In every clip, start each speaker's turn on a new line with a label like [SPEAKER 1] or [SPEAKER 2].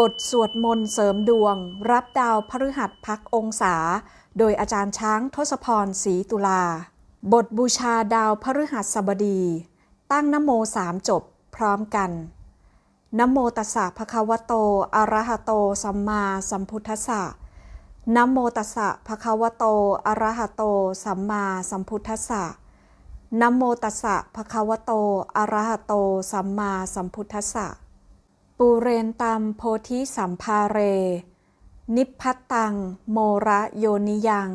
[SPEAKER 1] บทสวดมนต์เสริมดวง รับดาวพฤหัสพักองศา โดยอาจารย์ช้างทศพรศรีตุลา บทบูชาดาวพฤหัสบดี ตั้งนโมสามจบพร้อมกันนโมตัสสะภะคะวะโตอะระหะโต สัมมาสัมพุทธัสสะนโมตัสสะภะคะวะโตอะระหะโต สัมมาสัมพุทธัสสะนโมตัสสะภะคะวะโตอะระหะโต สัมมาสัมพุทธัสสะ ปูเรนตัมโพธิสัมภาเร นิพพัตตัง โมระโยนิยัง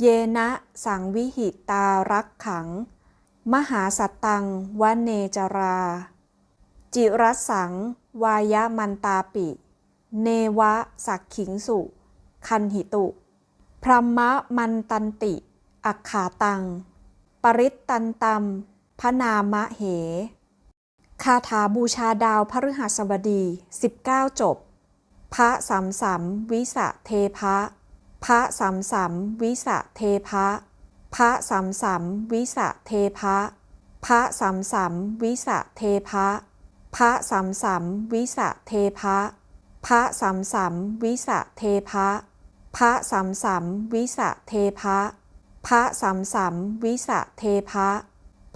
[SPEAKER 1] เยนะสังวิหิตารักขัง มหาสัตตังวเนจรา จิรัสสัง วายมันตาปิ เนวะสักขิงสุ คันหิตุ พรหมะมันตันติ อักขาตัง ปริตตันตัมพนามะเห คาถาบูชาดาวพฤหัสบดี 19 จบ พระสัมสัมวิสะเทพะ พระสัมสัมวิสะเทพะ พระสัมสัมวิสะเทพะ พระสัมสัมวิสะเทพะ พระสัมสัมวิสะเทพะ พระสัมสัมวิสะเทพะ พระสัมสัมวิสะเทพะ พระสัมสัมวิสะเทพะ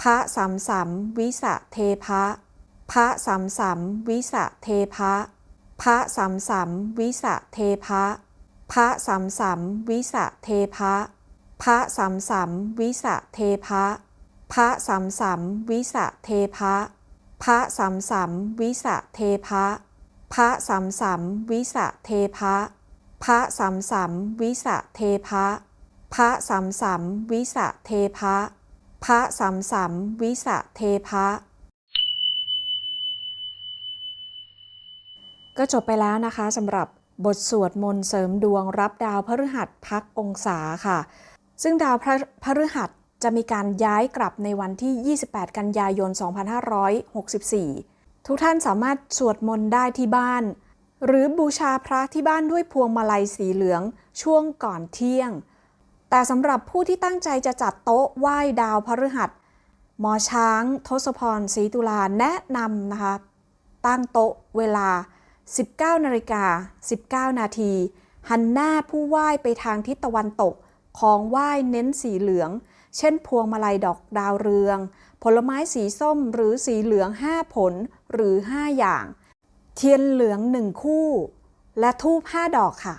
[SPEAKER 1] พระสัมสัมวิสะเทพะ พระสัมสัมวิสะเทพะ พระสัมสัมวิสะเทพะ พระสัมสัมวิสะเทพะ พระสัมสัมวิสะเทพะ พระสัมสัมวิสะเทพะ พระสัมสัมวิสะเทพะ พระสัมสัมวิสะเทพะ พระสัมสัมวิสะเทพะ พระสัมสัมวิสะเทพะ พระสัมสัมวิสะเทพะ ก็จบไปแล้วนะคะสำหรับบทสวดมนต์เสริมดวงรับดาวพฤหัสพักองศาค่ะ ซึ่งดาวพฤหัสจะมีการย้ายกลับในวันที่ 28 กันยายน 2564 ทุกท่านสามารถสวดมนต์ได้ที่บ้าน หรือบูชาพระที่บ้านด้วยพวงมาลัยสีเหลืองช่วงก่อนเที่ยง แต่สำหรับผู้ที่ตั้งใจจะจัดโต๊ะไหว้ดาวพฤหัส หมอช้าง ทศพรศรีตุลาแนะนำนะคะ ตั้งโต๊ะเวลา 19นาฬิกา19 นาทีหันหน้าผู้ไหว้ไปทางทิศตะวันตก ของไหว้เน้นสีเหลือง เช่นพวงมาลัยดอกดาวเรือง ผลไม้สีส้มหรือสีเหลือง 5 ผลหรือ 5 อย่าง เทียนเหลือง1คู่ และทูบ5ดอกค่ะ